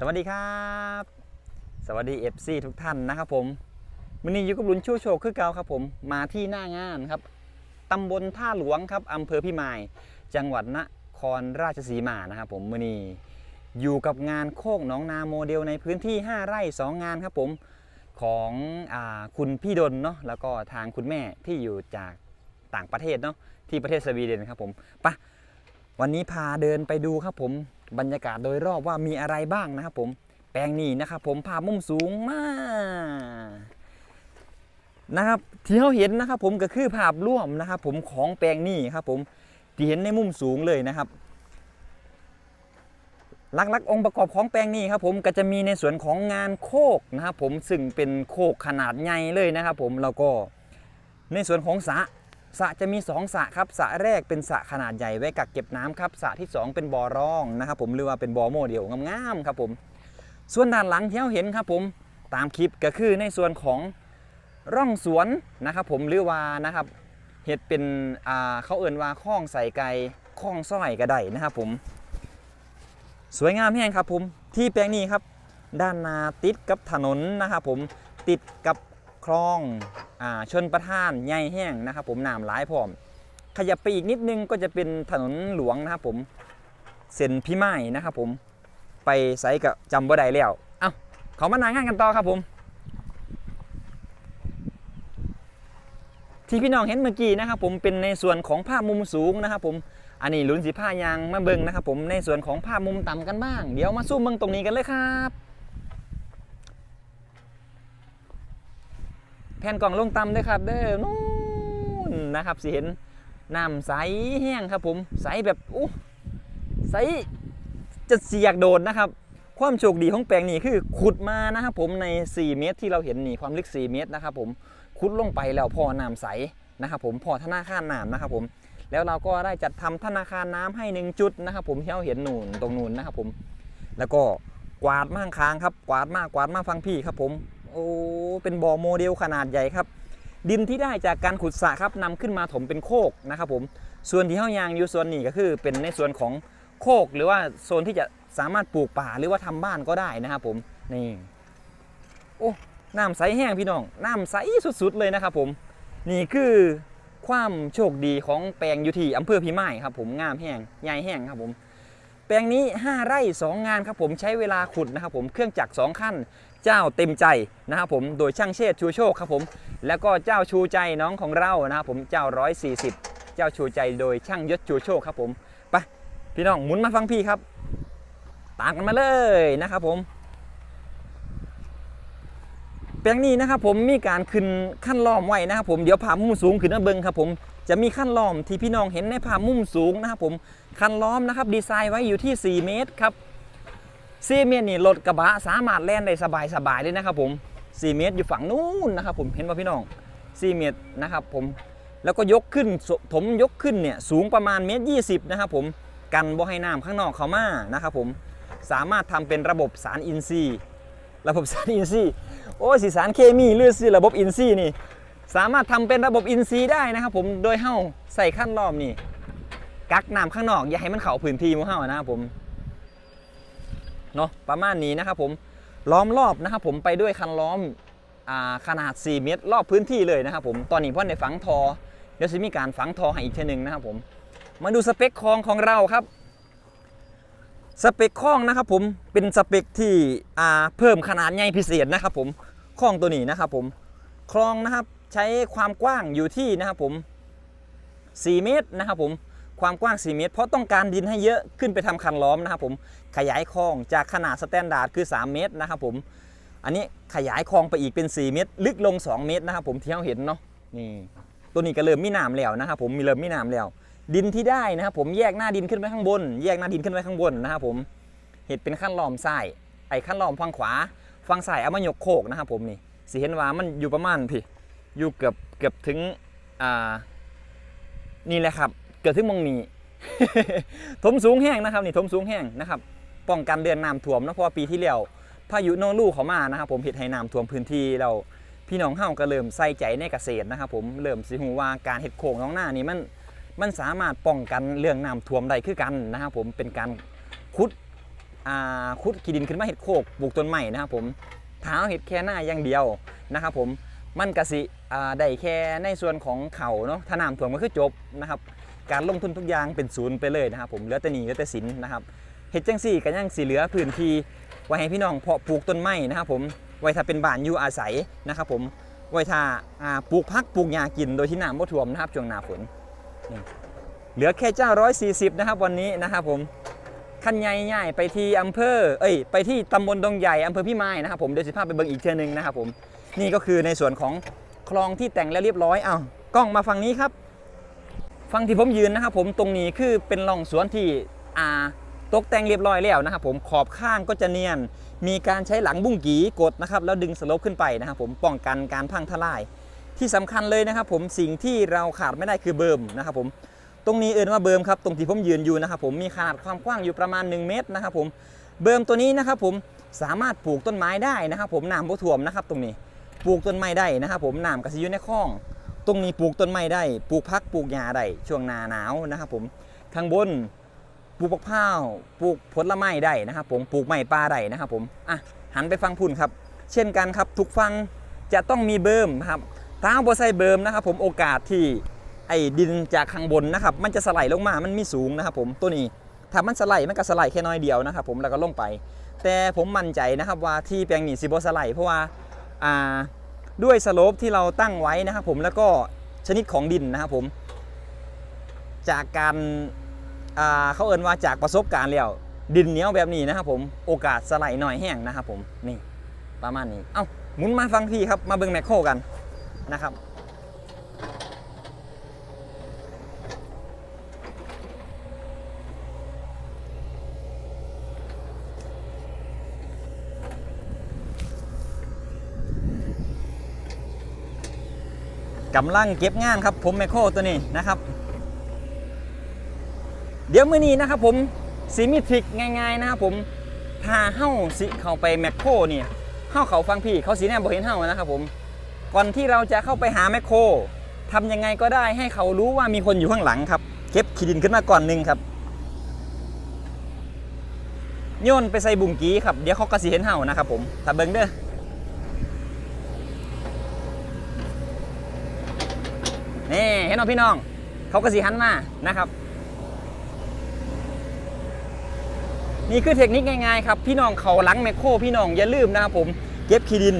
สวัสดีครับ สวัสดี FC ทุกท่านนะครับผมวันนี้อยู่กับลุนชูโชคคือเก่าครับผมมาที่หน้างานครับตำบลท่าหลวงครับอำเภอพิมาย จังหวัดนครราชสีมานะครับผมวันนี้อยู่กับงานโคกหนองนาโมเดลในพื้นที่ 5 ไร่ 2 งานครับผมของอคุณพี่ดนเนาะแล้วก็ทางคุณแม่ที่อยู่จากต่างประเทศเนาะที่ประเทศสวีเดนครับผมปะวันนี้พาเดินไปดูครับผม บรรยากาศโดยรอบว่ามีอะไรบ้างนะครับผมแปลงนี้นะครับผมภาพมุมสูงมากนะครับที่เราเห็นนะครับผมก็คือภาพร่วมนะครับผมของแปลงนี้ครับผมที่เห็นในมุมสูงเลยนะครับหลักๆองค์ประกอบของแปลงนี้ครับผมก็จะมีในส่วนของงานโคกนะครับผมซึ่งเป็นโคกขนาดใหญ่เลยนะครับผมแล้วก็ในส่วนของสระ สระจะมีสองสระครับสระแรกเป็นสระขนาดใหญ่ไว้กักเก็บน้ำครับสระที่สองเป็นบ่อร่องนะครับผมหรือว่าเป็นบ่อโมเดลงามๆครับผมส่วนด้านหลังที่เราเห็นครับผมตามคลิปก็คือในส่วนของร่องสวนนะครับผมหรือว่านะครับเห็ดเป็นเขาเอ่นว่าข้องใส่ไก่ข้องส้อยก็ได้นะครับผม สวยงามแห้งครับผมที่แปลงนี้ครับ ด้านนาติดกับถนนนะครับผมติดกับ คลองอาชนประทานใหญ่แห้งนะครับผมน้ำหลายพร้อม ขยับไปอีกนิดนึงก็จะเป็นถนนหลวงนะครับผมเส้นพิมายนะครับผมไปไซกับจำบ่ได้แล้วเอ้าเขามานางานกันต่อครับผมที่พี่น้องเห็นเมื่อกี้นะครับผมเป็นในส่วนของภาพมุมสูงนะครับผมอันนี้ลุ้นสีผ้ายางมาเบิงนะครับผมในส่วนของภาพมุมต่ำกันบ้าง เดี๋ยวมาสู้เบิงตรงนี้กันเลยครับ ผ่นกล่องลงต่ำด้วยครับ เด้อนู่นนะครับสิเห็นน้ำใสแห้งครับผมใสแบบอู้ใสจะเสียกโดนนะครับ ความโชคดีของแปลงนี้คือขุดมานะครับผมใน 4 เมตรที่เราเห็นนี่ความลึก 4 เมตรนะครับผมขุดลงไปแล้วพอน้ำใสนะครับผมพอธนาคารน้ำนะครับผมแล้วเราก็ได้จัดทำธนาคารน้ำให้หนึ่งจุดนะครับผมที่เราเห็นนูนตรงนูนนะครับผมแล้วก็กวาดมากค้างครับ กวาดมากกวาดมากฟังพี่ครับผม โอ้ เป็นบ่อโมเดลขนาดใหญ่ครับ ดินที่ได้จากการขุดสระครับนำขึ้นมาถมเป็นโคกนะครับผมส่วนที่เฮายางอยู่ส่วนนี้ก็คือเป็นในส่วนของโคกหรือว่าโซนที่จะสามารถปลูกป่าหรือว่าทำบ้านก็ได้นะครับผมนี่โอ้น้ำใสแห้งพี่น้องน้ำใสสุดๆเลยนะครับผมนี่คือความโชคดีของแปลงอยู่ที่อำเภอพิมายครับผมงามแห้งใหญ่แห้งครับผมแปลงนี้ 5 ไร่ 2 งานครับผมใช้เวลาขุดนะครับผมเครื่องจักร2ขั้น เจ้าเต็มใจนะครับผมโดยช่างเชษชูโชคครับผมแล้วก็เจ้าชูใจน้องของเรานะครับผมเจ้า 140 เจ้าชูใจโดยช่างยศชูโชคครับผมไปพี่น้องหมุนมาฟังพี่ครับตามกันมาเลยนะครับผมแปลงนี้นะครับผมมีการขึ้นขั้นล้อมไว้นะครับผมเดี๋ยวผ่ามุมสูงขึ้นมาเบิงครับผมจะมีขั้นล้อมที่พี่น้องเห็นในผ่ามุมสูงนะครับผมขั้นล้อมนะครับดีไซน์ไว้อยู่ที่ 4 เมตรครับ 4เมตรนี่รถกระบะสามารถแล่นได้สบายๆเลยนะครับผม4เมตรอยู่ฝั่งนู้นนะครับผมเห็นป่ะพี่น้อง4เมตรนะครับผมแล้วก็ยกขึ้นถมยกขึ้นเนี่ยสูงประมาณเมตร20นะครับผมกันบ่ให้น้ำข้างนอกเข้ามานะครับผมสามารถทำเป็นระบบสารอินทรีย์ระบบสารอินทรีย์โอ้สีสารเคมีหรือสิระบบอินทรีย์นี่สามารถทำเป็นระบบอินทรีย์ได้นะครับผมโดยเฮ้าใส่ขั้นรอบนี่กักน้ำข้างนอกอย่าให้มันเข้าพื้นที่หของเฮ้านะครับผม เนาะประมาณนี้นะครับผมล้อมรอบนะครับผมไปด้วยคันล้อมอขนาด 4 เมตร รอบพื้นที่เลยนะครับผมตอนนี้พ่อในฝังทอเดี๋ยวจะมีการฝังทอให้อีกเทอนึงนะครับผมมาดูสเปคคลองของเราครับสเปคคลองนะครับผมเป็นสเปคที่เพิ่มขนาดใหญ่พิเศษนะครับผมคลองตัวนี้นะครับผมคลองนะครับใช้ความกว้างอยู่ที่นะครับผม 4 เมตรนะครับผม ความกว้าง 4 เมตร เพราะต้องการดินให้เยอะขึ้นไปทำคันล้อมนะครับผมขยายคลองจากขนาดสแตนดาร์ดคือ 3 เมตรนะครับผมอันนี้ขยายคลองไปอีกเป็น 4 เมตร ลึกลง 2 เมตรนะครับผมที่เราเห็นเนาะนี่ตัวนี้ก็เริ่มมีน้ำแล้วนะครับผมมีเริ่มมีน้ำแล้ว ดินที่ได้นะครับผมแยกหน้าดินขึ้นไปข้างบน แยกหน้าดินขึ้นไปข้างบนนะครับผมเห็ดเป็นขั้นล้อมซ้ายไอ้ขั้นล้อมฝั่งขวาฝั่งซ้ายเอามายกโคกนะครับผมนี่สิเห็นว่ามันอยู่ประมาณพี่อยู่เกือบเกือบถึงอ่านี่แหละครับ กือบถึงมองนี้ ถมสูงแห้งนะครับนี่ถมสูงแห้งนะครับ ป้องกันเดือนน้ำท่วมนะเพราะว่าปีที่แล้วพายุโนรูเขามานะครับ ผมเห็ดให้น้ำท่วมพื้นที่เราพี่น้องเฮาก็เริ่มใส่ใจในเกษตรนะครับ ผมเริ่มสิหูว่าการเห็ดโขงน้องหน้านี่มันมันสามารถป้องกันเรื่องน้ำท่วมได้คือกันนะครับ ผมเป็นการขุดอ่าขุดขีดินขึ้นมาเห็ดโคกปลูกต้นใหม่นะครับผมเท้าเห็ดแค่หน้าอย่างเดียวนะครับ ผมมันกสิได้แค่ในส่วนของเขาเนาะถ้าน้ำท่วมก็คือจบนะครับ การลงทุนทุกอย่างเป็นศูนย์ไปเลยนะครับผมเหลือแต่หนีเหลือแต่สินนะครับเห็ดจังสี่ก็ยังสีเหลือพื้นที่ไว้ให้พี่น้องเพาะปลูกต้นไม้นะครับผมไว้ถ้าเป็นบ้านอยู่อาศัยนะครับผมไว้ถ้าปลูกพักปลูกหญ้ากินโดยที่น้ำไม่ท่วมนะครับช่วงหน้าฝนเหลือแค่เจ้า140นะครับวันนี้นะครับผมขั้นใหญ่ใหญ่ไปที่อำเภอเอ้ยไปที่ตำบลดงใหญ่อำเภอพี่ไม้นะครับผมเดี๋ยวสิพาไปเบิ่งอีกเทือนึงนะครับผมนี่ก็คือในส่วนของคลองที่แต่งแล้วเรียบร้อยเอ้ากล้องมาฝั่งนี้ครับ ฝั่งที่ผมยืนนะครับผมตรงนี้คือเป็นร่องสวนที่อ่าตกแต่งเรียบร้อยแล้วนะครับผมขอบข้างก็จะเนียน มีการใช้หลังบุ้งกีกดนะครับแล้วดึงสลปขึ้นไปนะครับผมป้องกันการพังทลาย ที่สำคัญเลยนะครับผมสิ่งที่เราขาดไม่ได้คือเบิร์มนะครับผมตรงนี้เอ่นว่าเบิร์มครับตรงที่ผมยืนอยู่นะครับผมมีขนาดความกว้างอยู่ประมาณ 1 เมตรนะครับผมเบิร์มตัวนี้นะครับผมสามารถปลูกต้นไม้ได้นะครับผมน้ำบ่ท่วมนะครับตรงนี้ปลูกต้นไม้ได้นะครับผมน้ำกระสิยู่ในคลอง ตรงนี้ปลูกต้นไม้ได้ ปลูกพักปลูกหญ้าได้ช่วงหนาหนาวนะครับผมข้างบนปลูกมะพร้าวปลูกผลไม้ได้นะครับผมปลูกไม้ป่าได้นะครับผมอะหันไปฟังพุ่นครับ เช่นกันครับทุกฟังจะต้องมีเบิร์มครับถ้าเอาบใส่เบิร์มนะครับ ผมโอกาสที่ไอ้ดินจากข้างบนนะครับ มันจะสไลด์ลงมามันมีสูงนะครับ ผมตัวนี้ถ้ามันสไลด์มันก็สไลด์แค่น้อยเดียวนะครับ ผมแล้วก็ลงไป แต่ผมมั่นใจนะครับว่าที่แปลงนี้สิบสไลด์เพราะว่าอ่า ด้วยสโลปที่เราตั้งไว้นะครับผมแล้วก็ชนิดของดินนะครับผม จากการาเขาเอ่นว่าจากประสบการณ์แล้วดินเหนียวแบบนี้นะครับผมโอกาสสไลด์หน่อยแห้งนะครับผมนี่ประมาณนี้ เอ้าหมุนมาฟังพี่ครับมาเบิ่งแมคโครกันนะครับ กำลังเก็บงานครับผมแมคโครตัวนี้นะครับ เดี๋ยวมื้อนี้นะครับผมสีมีทริกง่ายๆนะครับผมถ้าเฮ้าสิเข้าไปแมคโครเนี่ยเฮ้าเขาฟังพี่เขาสีแนมบ่เห็นเฮ้านะครับผมก่อนที่เราจะเข้าไปหาแมคโครทำยังไงก็ได้ให้เขารู้ว่ามีคนอยู่ข้างหลังครับเก็บขีดินขึ้นมาก่อนหนึ่งครับโยนไปใส่บุ้งกี้ครับเดี๋ยวเขาก็สิเห็นเฮ้านะครับผมถ้าเบิ่งเด้อ นี่ เห็นไหมพี่น้อง เขาก็สีหันมานะครับ นี่คือเทคนิคง่ายๆครับพี่น้องเขาหลังแมคโครพี่น้องอย่าลืมนะครับผมเก็บขี้ดิน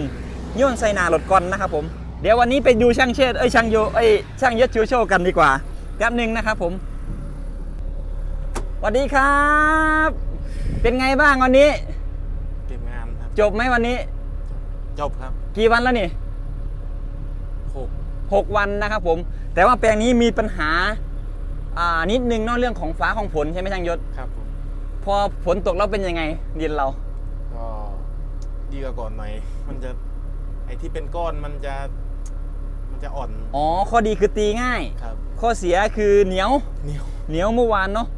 โยนใส่หนารถก่อนนะครับผมเดี๋ยววันนี้ไปดูช่างเชษฐ์เอ้ยช่างโยเอ้ยช่างยศชูโชว์กันดีกว่าแป๊บหนึ่งนะครับผมสวัสดีครับ เป็นไงบ้างวันนี้ เก็บงานครับ จบไหมวันนี้ จบครับ กี่วันแล้วนี่หก6วันนะครับผม แต่ว่าแปลงนี้มีปัญหาอ่านิดนึงเนอกเรื่องของฟ้าของฝนใช่ไหมช่างยศ ครับผมพอฝนตกแล้วเป็นยังไงดินเรา ก็ดีกว่าก่อนหน่อย มันจะไอที่เป็นก้อนมันจะ มันจะอ่อนอ๋อ ข้อดีคือตีง่าย ครับข้อเสียคือเหนียว เหนียว เหนียวเมื่อวานเนาะ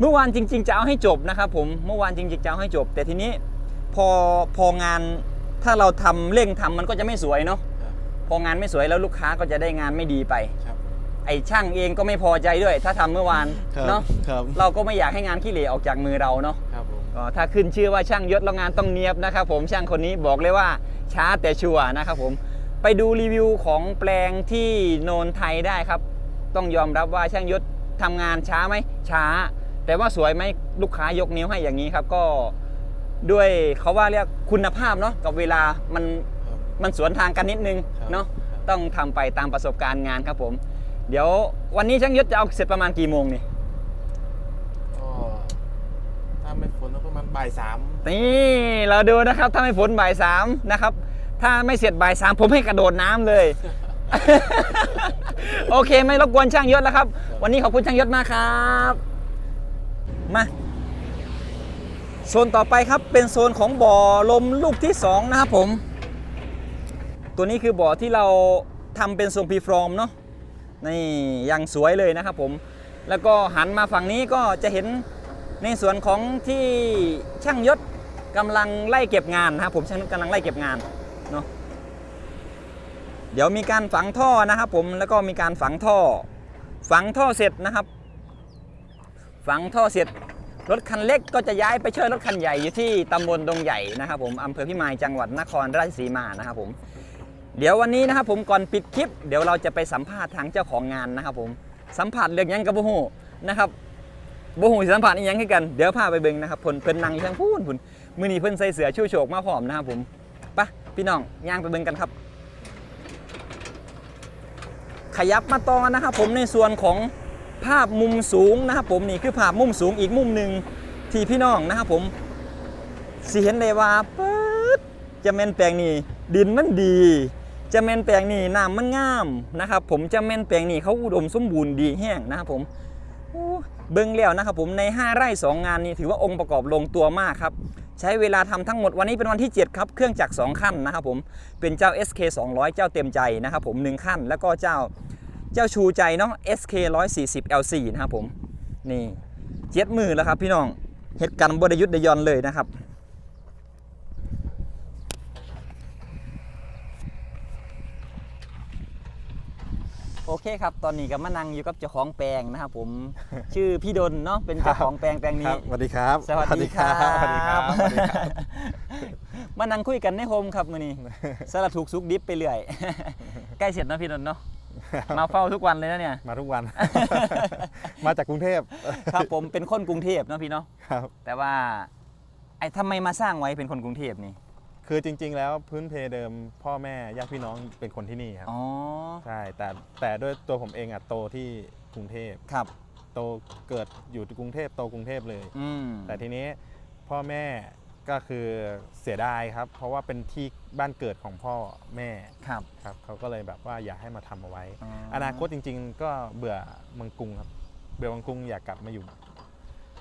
เมื่อวานจริง ๆ จะเอาให้จบนะครับผม เมื่อวานจริง ๆ จะเอาให้จบ แต่ทีนี้ พอพองานถ้าเราทำเร่งทำมันก็จะไม่สวยเนาะครับ พองานไม่สวยแล้วลูกค้าก็จะได้งานไม่ดีไป ครับ ไอ้ช่างเองก็ไม่พอใจด้วย ถ้าทำเมื่อวานครับเนาะครับเราก็ไม่อยากให้งานขี้เหร่ออกจากมือเราเนาะครับผมก็ถ้าขึ้นชื่อว่าช่างยศแล้วงานต้องเนียบนะครับผมช่างคนนี้บอกเลยว่าช้าแต่ชัวร์นะครับผมไปดูรีวิวของแปลงที่โนนไทยได้ครับ ต้องยอมรับว่าช่างยศทำงานช้าไหมช้า แต่ว่าสวยไหมลูกค้ายกนิ้วให้อย่างนี้ครับก็ ด้วยเขาว่าเรียกคุณภาพเนาะกับเวลามันครับ มันสวนทางกันนิดนึงครับ เนาะครับต้องทำไปตามประสบการณ์งานครับผม เดี๋ยววันนี้ช่างยศจะเอาเสร็จประมาณกี่โมงนี่ก็ถ้าไม่ฝนก็ประมาณบ่ายสามนี่เราดูนะครับถ้าไม่ฝนบ่ายสามนะครับ ถ้าไม่เสร็จบ่ายสามผมให้กระโดดน้ำเลย โอเคไม่รบกวนช่างยศแล้วครับ วันนี้ขอบคุณช่างยศมากครับ มาโซนต่อไปครับเป็นโซนของบ่อลมลูกที่สองนะครับผม ตัวนี้คือบ่อที่เราทำเป็นทรงพีฟรอมเนาะนี่ยังสวยเลยนะครับผม แล้วก็หันมาฝั่งนี้ก็จะเห็นในส่วนของที่ช่างยศกำลังไล่เก็บงานนะครับผมช่างยศกำลังไล่เก็บงานเนาะเดี๋ยวมีการฝังท่อนะครับผมแล้วก็มีการฝังท่อ ฝังท่อเสร็จนะครับ ฝังท่อเสร็จรถคันเล็กก็จะย้ายไปเช่วยรถคันใหญ่อยู่ที่ตำบลดงใหญ่นะครับผมอำเภอพิมายจังหวัดนครราชสีมานะครับผม เดี๋ยววันนี้นะครับผมก่อนปิดคลิป เดี๋ยวเราจะไปสัมภาษณ์ทางเจ้าของงานนะครับผมสัมผัสเรื่องยังกับโบหูนะครับโบหูสัมผัสอีหยังให้กันเดี๋ยวพาไปเบิ่งนะครับเพิ่นเพิ่นนั่งอยู่ทางพูนพุ่นมือนีเพิ่นใส่เสือชูโชกมาพร้อมนะครับผมปะพี่น้องย่างไปเบิ่งกันครับ ขยับมาต่อนะครับผมในส่วนของภาพมุมสูงนะครับผมนี่คือภาพมุมสูงอีกมุมหนึ่งที่พี่น้องนะครับผมสิเห็นเลยว่าปึ๊ดจะแม่นแปลงนี่ดินมันดี จะแม่นแปลงนี่น้ำมันงามนะครับผมจะแม่นแปลงนี่เขาอุดมสมบูรณ์ดีแห้งนะครับผมเบิ่งแล้วนะครับผมใน 5 ไร่ 2 งานนี้ถือว่าองค์ประกอบลงตัวมากครับใช้เวลาทำทั้งหมดวันนี้เป็นวันที่ 7 ครับ เครื่องจักร2ขั้นนะครับผมเป็นเจ้า SK 200 เจ้าเต็มใจนะครับผม1ขั้น แล้วก็เจ้าเจ้าชูใจเนาะ SK 140 LC นะครับผมนี่เจ็ดมือแล้วครับพี่น้องเฮ็ดกันบดยุทธ์ไดยอนเลยนะครับ โอเคครับ ตอนนี้ก็มานั่งอยู่กับเจ้าของแปลงนะครับผม ชื่อพี่ดนเนาะ เป็นเจ้าของแปลงแปลงคนี้รับสวัสดีครับสวัสดีครับ สวัสดีครับ สวัสดีครับมานั่งคุยกันในโฮมครับมื้อนี้สารถูกซุกดิบไปเรื่อย ใกล้เสร็จเนาะพี่ดนเนาะ มาเฝ้าทุกวันเลยนะเนี่ย มาทุกวัน มาจากกรุงเทพ ครับผมเป็นคนกรุงเทพเนาะพี่เนาะ ครับ แต่ว่าไอ้ทำไมมาสร้างไว้เป็นคนกรุงเทพนี่ คือจริง ๆ แล้วพื้นเพเดิมพ่อแม่ญาติพี่น้องเป็นคนที่นี่ครับอ๋อใช่แต่แต่ด้วยตัวผมเองอะโตที่กรุงเทพครับ โตเกิดอยู่ที่กรุงเทพโตกรุงเทพเลย อืมแต่ทีนี้พ่อแม่ก็คือเสียดายครับ เพราะว่าเป็นที่บ้านเกิดของพ่อแม่ครับครับเขาก็เลยแบบว่าอยากให้มาทำเอาไว้อ๋ออนาคตจริง ๆ ก็เบื่อเมืองกรุงครับ เบื่อเมืองกรุงอยากกลับมาอยู่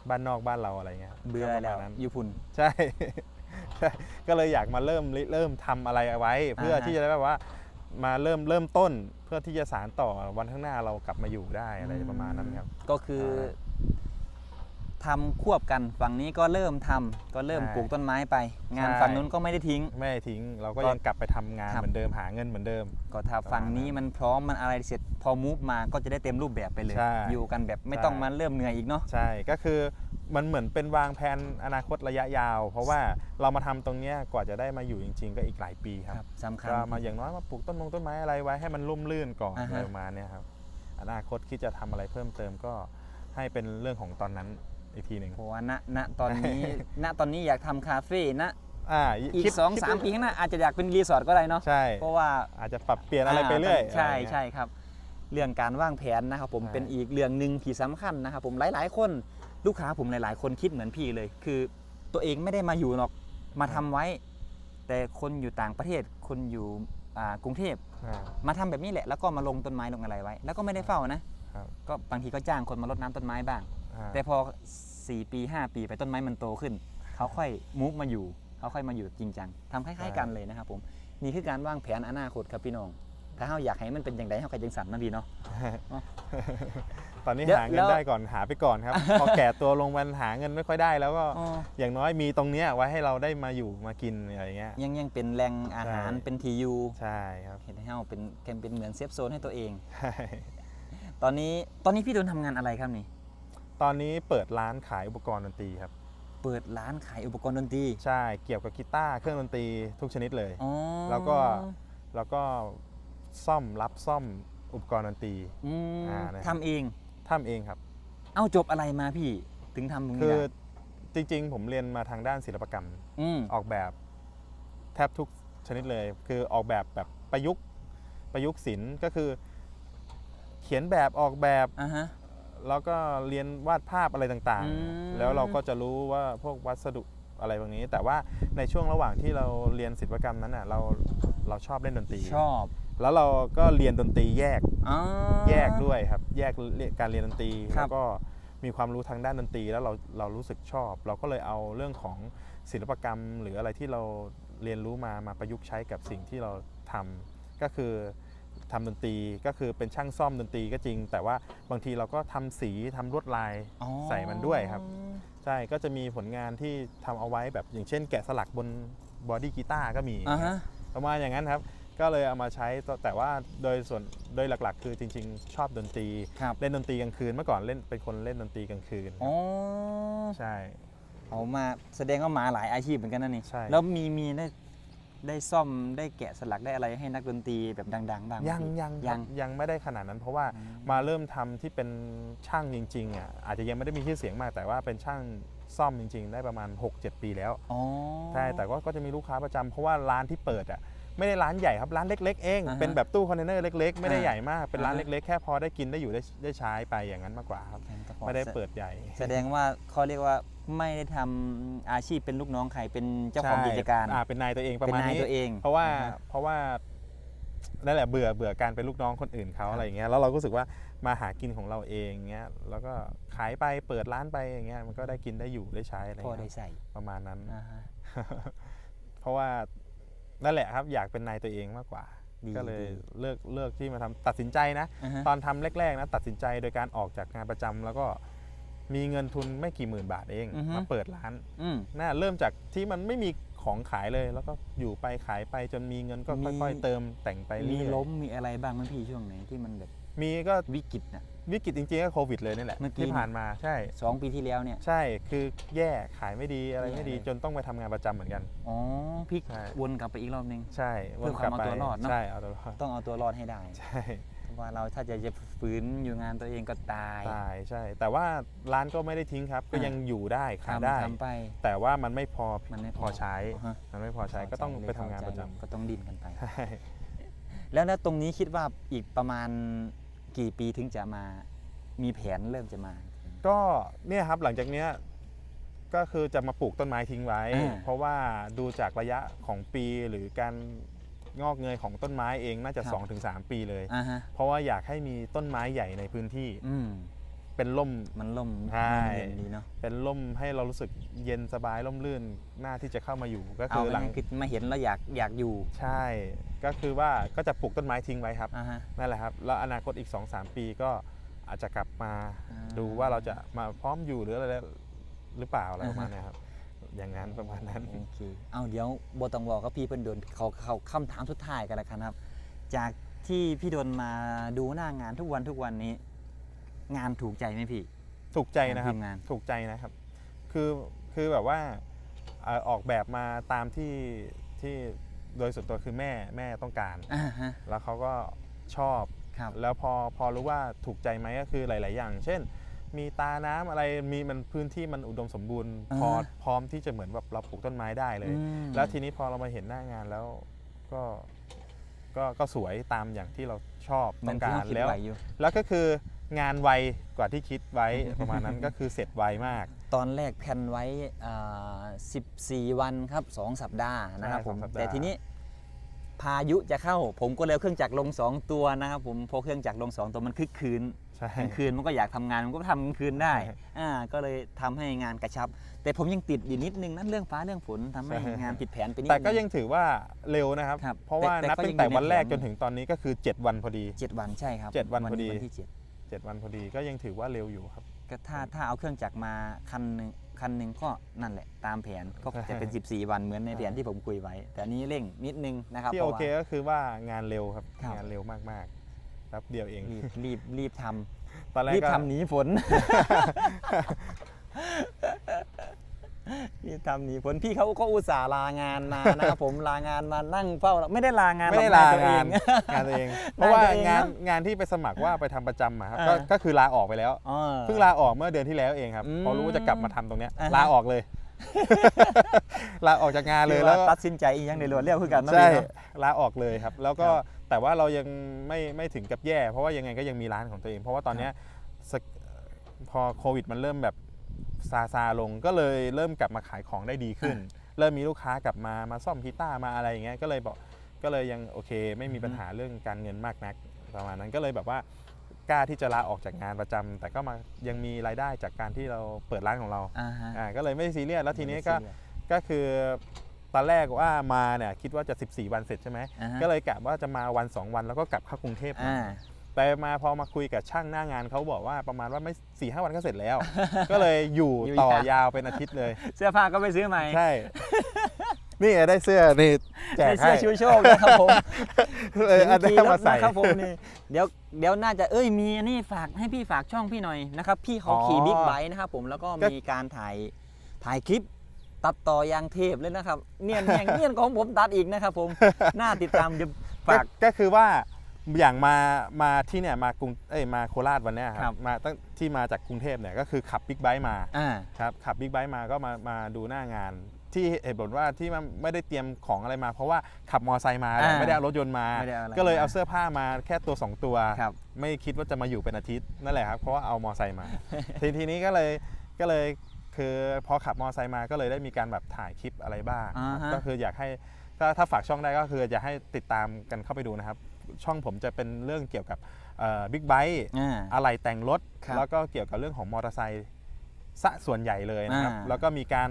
บ้านนอกบ้านเราอะไรเงี้ยเบื่อก็ประแล้มาวณนั้นอยู่พุ่น ใช่ใช่ ก็เลยอยากมาเริ่มริเริ่มทำอะไรเอาไว้ เพื่ออ่าฮะที่จะได้แบบว่ามาเริ่มเริ่มต้นเพื่อที่จะสารต่อวันข้างหน้าเรากลับมาอยู่ได้อะไรประมาณนั้นครับ ก็คือใช่ทำควบกันฝั่งนี้ก็เริ่มทำก็เริ่มใช่ปลูกต้นไม้ไป งานใช่ฝั่งนู้นก็ไม่ได้ทิ้ง ไม่ทิ้ง เราก็ก็ยังกลับไปทำงานครับเหมือนเดิมหาเงินเหมือนเดิม ก็ถ้าฝั่งนี้มันพร้อมมันอะไรเสร็จพอมูฟมาก็จะได้เต็มรูปแบบไปเลยใช่อยู่กันแบบไม่ใช่ต้องมาเริ่มเหนื่อยอีกเนาะใช่ก็คือ มันเหมือนเป็นวางแผนอนาคตระยะยาว เพราะว่าเรามาทำตรงเนี้ยกว่าจะได้มาอยู่จริง ๆ ก็อีกหลายปีครับสำคัญก็มาอย่างน้อยมาปลูกต้นมงต้นไม้อะไรไว้ให้มันร่มรื่นก่อนอ่าฮะอะไรประมาณเนี้ยครับอนาคตคิดจะทำอะไรเพิ่มเติมก็ให้เป็นเรื่องของตอนนั้นอีกทีหนึ่งเพราะว่าณณตอนนี้ณตอนนี้อยากทำคาเฟ่นะอ่าอีกคิดสองคิดสามปีข้างหน้าอาจจะอยากเป็นรีสอร์ทก็ได้เนาะใช่เพราะว่าอาจจะปรับเปลี่ยนอะไรไปเรื่อยใช่อะไรเงี้ยใช่ครับ เรื่องการวางแผนนะครับผมใช่เป็นอีกเรื่องหนึ่งที่สำคัญนะครับผมหลาย ๆ คน ลูกค้าผมหลาย ๆ คนคิดเหมือนพี่เลย คือตัวเองไม่ได้มาอยู่หรอกมาทำไว้ แต่คนอยู่ต่างประเทศคนอยู่อ่ากรุงเทพอ่า มาทำแบบนี้แหละ แล้วก็มาลงต้นไม้ลงอะไรไว้ แล้วก็ไม่ได้เฝ้านะครับ ก็บางทีก็จ้างคนมารดน้ำต้นไม้บ้าง อ่าแต่พอ 4 ปี 5 ปีไปต้นไม้มันโตขึ้น เขาค่อยมูฟมาอยู่ เขาค่อยมาอยู่จริงจังทำคล้ายๆกันเลยนะครับผม นี่คือการวางแผนอนาคตครับพี่น้อง ถ้าเราอยากให้มันเป็นอย่างไรเราก็ยังสั่นนะพี่เนาะ ตอนนี้เดี๋ยวหาเงิแล้นวได้ก่อนหาไปก่อนครับ พอแก่ตัวลงมันหาเงินไม่ค่อยได้แล้วก็อ๋ออย่างน้อยมีตรงเนี้ยไว้ให้เราได้มาอยู่มากินอะไรเงี้ยยังยังเป็นแหล่งอาหารใช่เป็นทียูใช่ครับเห็นให้เราเป็นเป็นเป็นเหมือนเซฟโซนให้ตัวเองใช่ตอนนี้ตอนนี้พี่โดนทำงานอะไรครับนี่ ตอนนี้เปิดร้านขายอุปกรณ์ดนตรีครับ เปิดร้านขายอุปกรณ์ดนตรีใช่เกี่ยวกับกีตาร์เครื่องดนตรีทุกชนิดเลยอ๋อแล้วก็แล้วก็ซ่อมรับซ่อมอุปกรณ์ดนตรีอืมอ่านะครับทำเอง ทำเองครับ เอ้าจบอะไรมาพี่ถึงทำตรงนี้คือได้จริง ๆ ผมเรียนมาทางด้านศิลปกรรม อืมออกแบบแทบทุกชนิดเลย คือออกแบบแบบประยุกต์ประยุกต์ศิลป์ก็คือ เขียนแบบออกแบบอ่าฮะ แล้วก็เรียนวาดภาพอะไรต่างอืม ๆ แล้วเราก็จะรู้ว่าพวกวัสดุอะไรบางนี้ แต่ว่าในช่วงระหว่างที่เราเรียนศิลปกรรมนั้นอะเราเราชอบเล่นดนตรี ชอบ แล้วเราก็เรียนดนตรีแยกอ๋อ แยกด้วยครับ แยกการเรียนดนตรีครัแล้บ วก็มีความรู้ทางด้านดนตรีแล้วเราเรารู้สึกชอบ เราก็เลยเอาเรื่องของศิลปกรรม หรืออะไรที่เราเรียนรู้มามาประยุกต์ใช้กับสิ่งที่เราทำก็คือทำดนตรีก็คือเป็นช่างซ่อมดนตรีก็จริง แต่ว่าบางทีเราก็ทำสีทำลวดลาย อ๋อใส่มันด้วยครับ ใช่ก็จะมีผลงานที่ทำเอาไว้แบบอย่างเช่น แกะสลักบนบอดี้กีตาร์ก็มี อ่าฮะ ประมาณอย่างนั้นครับ ก็เลยเอามาใช้แต่แต่ว่าโดยส่วนโดยหลักๆ คือจริง ๆ ชอบดนตรีครับเล่นดนตรีกลางคืนเมื่อก่อนเล่นเป็นคนเล่นดนตรีกลางคืนอ๋อใช่เอามาแสดงว่ามาหลายอาชีพเหมือนกันนะนี่ใช่แล้วมีมีได้ได้ซ่อมได้แกะสลักได้อะไรให้นักดนตรีแบบดังๆบ้างไหมยังพี่ยังยังครับยังไม่ได้ขนาดนั้น เพราะว่ามาเริ่มทำที่เป็นช่างจริงๆอะอาจจะยังไม่ได้มีชื่อเสียงมาก แต่ว่าเป็นช่างซ่อมจริง ๆ ได้ประมาณ 6-7 ปีแล้วอ๋อใช่แต่ว่าก็จะมีลูกค้าประจำเพราะว่าร้านที่เปิดอะ ไม่ได้ร้านใหญ่ครับร้านเล็ก ๆ เอง อ่าฮะ เป็นแบบตู้คอนเทนเนอร์เล็ก ๆ ไม่ได้อ่าใหญ่มากเป็นร้านอ่าฮะเล็ก ๆ แค่พอได้กินได้อยู่ได้ได้ใช้ไปอย่างนั้นมากกว่าครับไม่ได้เปิดใหญ่ แสดงว่าเขาเรียกว่าไม่ได้ทำอาชีพเป็นลูกน้องใครเป็นเจ้าของใช่กิจการอ่าเป็นนายตัวเองประเป็นมาณนายนี้ตัวเองเพราะว่าอ่ฮเพราะว่านั่นแหละเบื่อเบื่อการเป็นลูกน้องคนอื่นเขาครับอะไรอย่างเงี้ยแล้วเราก็รู้สึกว่ามาหากินของเราเองเงี้ยแล้วก็ขายไปเปิดร้านไปอย่างเงี้ยมันก็ได้กินได้อยู่ได้ใช้อะไรพ่อได้เงี้ยใส่ประมาณนั้น อ่าฮะเพราะว่า นั่นแหละครับ อยากเป็นนายตัวเองมากกว่า ดีก็เลยดี เลิกเลิกที่มาทำตัดสินใจนะ อ่าฮะ ตอนทำแรกๆนะตัดสินใจโดยการออกจากงานประจำแล้วก็มีเงินทุนไม่กี่หมื่นบาทเองอือฮึ มาเปิดร้านอืม น่าเริ่มจากที่มันไม่มีของขายเลย แล้วก็อยู่ไปขายไปจนมีเงินก็มี ค่อย ๆ เติมแต่งไปเรื่มีอยๆล้มมีอะไรบ้างไหมพี่ช่วงไหนที่มันแบบ มีก็วิกฤตน่ะวิกฤตจริงๆก็โควิดเลยนี่แหละเมื่อกี้ ที่ผ่านมาใช่ สองปีที่แล้วเนี่ย ใช่คือแย่ขายไม่ดีอะไรไม่ดีแย่เลย จนต้องไปทำงานประจำเหมือนกัน อ๋อพลิกใช่ วนกลับไปอีกรอบนึง ใช่เพื่อความเอาตัวรอดเนอะ ใช่เอาตัวรอดต้องเอาตัวรอดให้ได้ ใช่เพราะว่าเราถ้าจะจะฝืนอยู่งานตัวเองก็ตายตายใช่ แต่ว่าร้านก็ไม่ได้ทิ้งครับก็อ่ายัยังอยู่ได้ขายทำได้ ทำไป แต่ว่ามันไม่พอมันไม่พพออใช้อ่าฮะ มันไม่พอใช้ก็ต้องไปทำงานประจำก็ต้องดิ้นกันไป ใช่แล้วแล้วตรงนี้คิดว่าอีกประมาณ กี่ปีถึงจะมา มีแผนเริ่มจะมา ก็เนี่ยครับหลังจากเนี้ยก็คือจะมาปลูกต้นไม้ทิ้งไว้ อ่าเพราะว่าดูจากระยะของปีหรือการงอกเงยของต้นไม้เองน่าจะครับ 2-3 ปีเลย อ่าฮะเพราะว่าอยากให้มีต้นไม้ใหญ่ในพื้นที่ อืม เป็นร่ม มันล่มใช่ มันเย็นดีเนาะเป็นร่มให้เรารู้สึกเย็นสบายร่มรื่นหน้าที่จะเข้ามาอยู่ก็เอาคือหลังง่ายๆคือมาเห็นแล้วอยากอยากอยู่ใช่ ก็คือว่าก็จะปลูกต้นไม้ทิ้งไว้ครับอ่าฮะ นั่นแหละครับแล้วอนาคตอีก 2-3 ปีก็อาจจะกลับมาอ่า ดูว่าเราจะมาพร้อมอยู่หรืออะไรหรือเปล่าอะไรประมาณเนี้ยครับ อย่างนั้นประมาณนั้น โอเคเอาเดี๋ยวบต้องบอกกับพี่เพิ่นโดนเขาเขาคำถามสุดท้ายกันแล้วกันครับ จากที่พี่โดนมาดูหน้างานทุกวันทุกวันนี้ งานถูกใจไหมพี่ถูกใจนะครับทีมงานถูกใจนะครับ คือคือแบบว่าเอ่อออกแบบมาตามที่ที่โดยส่วนตัวคือแม่แม่ต้องการอ่าฮะแล้วเขาก็ชอบครับแล้วพอพอรู้ว่าถูกใจไหมก็คือหลาย ๆ อย่าง เช่น มีตาน้ำอะไรมีมันพื้นที่มันอุดมสมบูรณ์อ่าพอพร้อมที่จะเหมือนแบบเราปลูกต้นไม้ได้เลยอืมแล้วทีนี้พอเรามาเห็นหน้างานแล้วก็ก็ก็สวยตามอย่างที่เราชอบเหมืต้ออนงที่การเราคิดแล้วไว้อยู่แล้วก็คือ งานไวกว่าที่คิดไว้ประมาณนั้นก็คือเสร็จไวมาก ตอนแรกแพลนไว้อ่า14 วันครับ 2 สัปดาห์นะครับใช่ผมสองสัปดาห์ แต่ทีนี้พายุจะเข้า ผมก็เลยเอาเครื่องจักรลง 2 ตัวนะครับผมพอเครื่องจักรลง 2 ตัวมันคึกคืน ใช่ กลางคืนมันก็อยากทำงานมันก็ทำกลางคืนได้ ใช่อ่า ก็เลยทำให้งานกระชับ แต่ผมยังติดอยู่นิดนึงนั่นเรื่องฟ้าเรื่องฝนทำให้ใช่ งานผิดแผนไปนิดแต่นึก็ยังถือว่าเร็วนะครับ ครับเพราะว่าแต่นับแต่ก็ตั้งแต่ยังอยู่ในวันแรกแผน จนถึงตอนนี้ก็คือ 7 วันพอดี เจ็ดวันใช่ครับเจ็ดวันพอดีวันที่เจ็ด 7 วันพอดีก็ยังถือว่าเร็วอยู่ครับ ก็ถ้าถ้าเอาเครื่องจักรมาคันหนึ่งคันหนึ่งก็นั่นแหละตามแผนก็จะเป็น 14 วันเหมือนในแผนที่ผมคุยไว้ แต่อันนี้เร่งนิดนึงนะครับที่พโอราะว่าเคก็คือว่างานเร็วครับครับงานเร็วมากๆแป๊บเดียวเองรีบรีบรีบทตอนแรำกรีบก็ทำหนีฝนรีบ ทำหนีฝนพี่เขาก็อุตส่าห์ลางานมานะครับผมลางานมานั่งเฝ้าไม่ได้ลางานไม่ได้หรลาอกตัวเองงานตัวเอง เพราะว่าตัวเองงานเนอะงานที่ไปสมัครว่าไปทำประจำอะครับอ่าก็ก็คือลาออกไปแล้วอ๋อเพิ่งลาออกเมื่อเดือนที่แล้วเองครับอืมพอรู้ว่าจะกลับมาทำตรงเนี้ยอ่าฮะลาออกเลยลาออกจากงานเลยคือแล้วว่าตัดสินใจอีกอย่างในรวดเร็วคือกันนะใช่พี่เนอะลาออกเลยครับ แล้วก็ครับแต่ว่าเรายังไม่ไม่ถึงกับแย่ เพราะว่ายังไงก็ยังมีร้านของตัวเอง เพราะว่าตอนเนี้ยสกพอโควิดมันเริ่มแบบ ซาซาลงก็เลยเริ่มกลับมาขายของได้ดีขึ้น เริ่มมีลูกค้ากลับมามาซ่อมกีตาร์มาอะไรอย่างเงี้ยก็เลยบอกก็เลยยังโอเค ไม่มีปัญหาเรื่องการเงินมากนักประมาณนั้นก็เลยแบบว่ากล้าที่จะลาออกจากงานประจำแต่ก็มายังมีรายได้จากการที่เราเปิดร้านของเราอ่าฮะอ่าก็เลยไม่ได้ซีเรียสแล้วทีนี้ก็ไม่ได้ซีเรียสก็คือตอนแรกว่ามาเนี่ยคิดว่าจะ 14 วันเสร็จใช่ไหมอ่าฮะก็เลยกะว่าจะมาวัน 2 วันแล้วก็กลับเข้ากรุงเทพมาอ่า แต่มาพอมาคุยกับช่างหน้างานเขาบอกว่าประมาณว่าไม่สี่ห้าวันก็เสร็จแล้ว ก็เลยอยู่อยู่ต่อยาวยาวเป็นอาทิตย์เลย เสื้อผ้าก็ไปซื้อใหม่ใช่ นี่ได้เสื้อนี่แจกได้ให้เสื้อชูโชคนะครับผมเลยอันขี่นี้รมาถใส่นะครับผมนี่เดี๋ยวเดี๋ยวน่าจะเอ้ยมีอันนี่ฝากให้พี่ฝากช่องพี่หน่อยนะครับพี่เขาขี่อ๋อบิ๊กไบค์นะครับผมแล้วก็ก็มีการถ่ายถ่ายคลิปตัดต่อยางเทพเลยนะครับ เนียนแห่งเนียนของผมตัดอีกนะครับผมน่าติดตามเดี๋ยวก็ฝากก็คือว่า อย่างมามาที่เนี่ยมากรุงเอ้ยมาโคราชวันเนี้ยคครัรับบมาตั้งที่มาจากกรุงเทพเนี่ยก็คือขับบิ๊กไบค์มาอ่า ครับขับบิ๊กไบค์มาก็มามาดูหน้างาน ที่เหตุผลว่าที่มันไม่ได้เตรียมของอะไรมา เพราะว่าขับมอไซค์มาอ่าไม่ได้เอารถยนต์มา ไม่ได้เอาอะไรก็เลยเอามาเสื้อผ้ามาแค่ตัว2ตัว ครับไม่คิดว่าจะมาอยู่เป็นอาทิตย์นั่นแหละครับเพราะว่าเอามอไซค์มา ทีทีนี้ก็เลยก็เลยคือพอขับมอไซค์มาก็เลยได้มีการแบบถ่ายคลิปอะไรบ้างอ่าฮะ ก็คืออยากให้ถ้าถ้าฝากช่องได้ก็คืออยากให้ติดตามกันเข้าไปดูนะครับ ช่องผมจะเป็นเรื่องเกี่ยวกับบิ๊กไบค์อ่าอะไหล่แต่งรถครับแล้วก็เกี่ยวกับเรื่องของมอเตอร์ไซค์ซะส่วนใหญ่เลยนะครับอ่าแล้วก็มีการ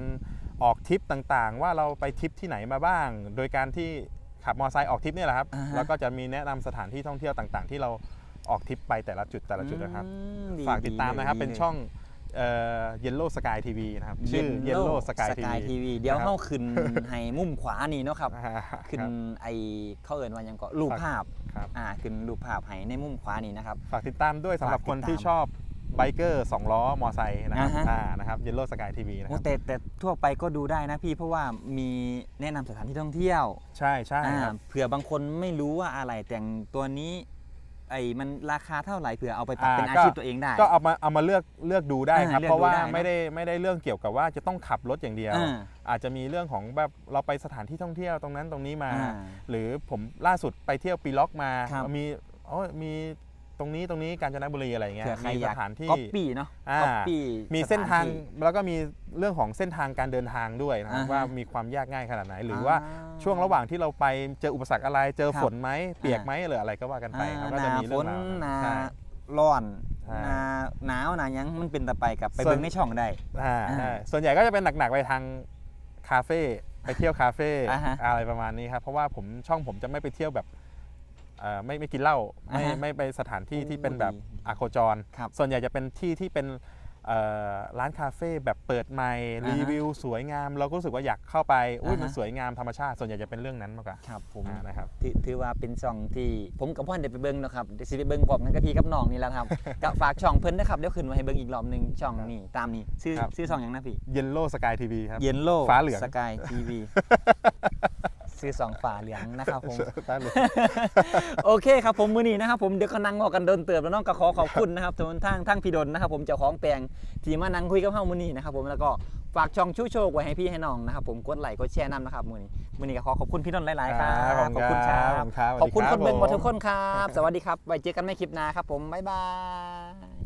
ออกทริปต่างๆ ว่าเราไปทริปที่ไหนมาบ้าง โดยการที่ขับมอเตอร์ไซค์ออกทริปเนี่ยแหละครับอ่าฮะแล้วก็จะมีแนะนำสถานที่ท่องเที่ยวต่างๆ ที่เราออกทริปไปแต่ละจุดแต่ละจุดนะครับอืมฝากติดตามนะครับเป็นช่อง เยลโล่สกายทีวีนะครับชื่อ Yellow Sky TV เดี๋ยวนะครับเข้าขึ้นให้มุมขวานี่เนาะครับอ่าขึ้นครับไอเขาเอินว่าหยังก็รูปภาพครับอ่าขึ้นรูปภาพให้ในมุมขวานี่นะครับฝากติดตามด้วยสำหรับฝากติดคนตามที่ชอบไบเกอร์สองล้อมอไซค์นะครับอ่าฮะอ่านะครับเยลโล่สกายทีวีนะคโอ้รับแต่แต่ทั่วไปก็ดูได้นะพี่เพราะว่ามีแนะนำสถานที่ท่องเที่ยว ใช่ใช่อ่าครับเผื่อบางคนไม่รู้ว่าอะไรแต่งตัวนี้ ไอ้มันราคาเท่าไหร่เผื่อเอาไปอ่าเป็นอาก็ชีพตัวเองได้ ก็เอามาเอามาเลือกเลือกดูได้ครับอ่าเลือกเพราะว่าดูได้นะไม่ได้ไม่ได้เรื่องเกี่ยวกับว่าจะต้องขับรถอย่างเดียวอ่าอาจจะมีเรื่องของแบบเราไปสถานที่ท่องเที่ยวตรงนั้นตรงนี้มาอ่าหรือผมล่าสุดไปเที่ยวปีล็อกมาครับมีอ๋อมี ตรงนี้ตรงนี้กาญจนบุรีอะไรเงี้ยเผื่อใครมีอสยากถานที่ก๊อปปี้เนาะอ่าก๊อปปี้มีเส้นทางสถที่แล้วก็มีเรื่องของเส้นทางการเดินทางด้วยนะครับอ่าฮะว่ามีความยากง่ายขนาดไหน หรือว่าอ่าช่วงระหว่างที่เราไปเจออุปสรรคอะไรเจอครับฝนไหมเปียกไหมหรืออะไรก็ว่ากันไปครับอ่าก็หจะนามีฝเรื่องนราวหนา ใช่ ร้อนใช่ หนาหนาวหนาหยังมันเป็นตะไปกับไปส่วนเบิ่งในช่องได้ อ่าอ่าใช่ส่วนใหญ่ก็จะเป็นหนักๆไปทางคาเฟ่ไปเที่ยวคาเฟ่อ่าฮะอะไรประมาณนี้ครับเพราะว่าผมช่องผมจะไม่ไปเที่ยวแบบเอ่อ ไม่ไม่กินเหล้าไม่อ่าฮะไม่ไปสถานที่โอ้ที่เป็นแบบดีอะโคจรครับส่วนใหญ่จะเป็นที่ที่เป็นเอ่อร้านคาเฟ่แบบเปิดใหม่อ่าฮะรีวิวสวยงาม เราก็รู้สึกว่าอยากเข้าไปอุ้ยอ่าฮะมันสวยงามธรรมชาติ ส่วนใหญ่จะเป็นเรื่องนั้นมากกว่าครับผมอ่านะครับถือถือว่าเป็นช่องที่ผมกับพ่อเดี๋ยวไปเบิ้งเนาะครับเดี๋ยวสิไปเบิ้งพร้อมกันกับพี่กับน้องนี่แหละครับก็ฝากช่องเพิ่นนะครับเดี๋ยวขึ้นมาให้เบิ้งอีกรอบหนึงช่องนี่ตามนี้ชื่อครับชื่อช่องหยังนะพี่เยนโลสกายทีวีครับเย็นโลฟ้าเหลืองสกายทีวี ชื่อสองฝาเหลืองนะครับผม ได้เลย โอเคครับผมมือนี้นะครับผมเดี๋ยวก็นั่งงอกันเดินเติบแล้วน้องก็ขอขอบคุณนะครับทุกท่านทั้งพี่ดนนะครับผมเจ้าของแปลงที่มานั่งคุยกับเฮามือนี้นะครับผมแล้วก็ฝากช่องชู้โชคไว้ให้พี่ให้น้องนะครับผมกดไลค์กดแชร์นำนะครับมือนี้มือนี้ก็ขอขอบคุณพี่ดนหลายๆครับครับขอบคุณครับขอบคุณครับขอบคุณสควัสนดีครับเบิ่งหมดผมทุกคนครับ สวัสดีครับไว้เจอกันไม่คลิปหน้าครับผมบ๊ายบาย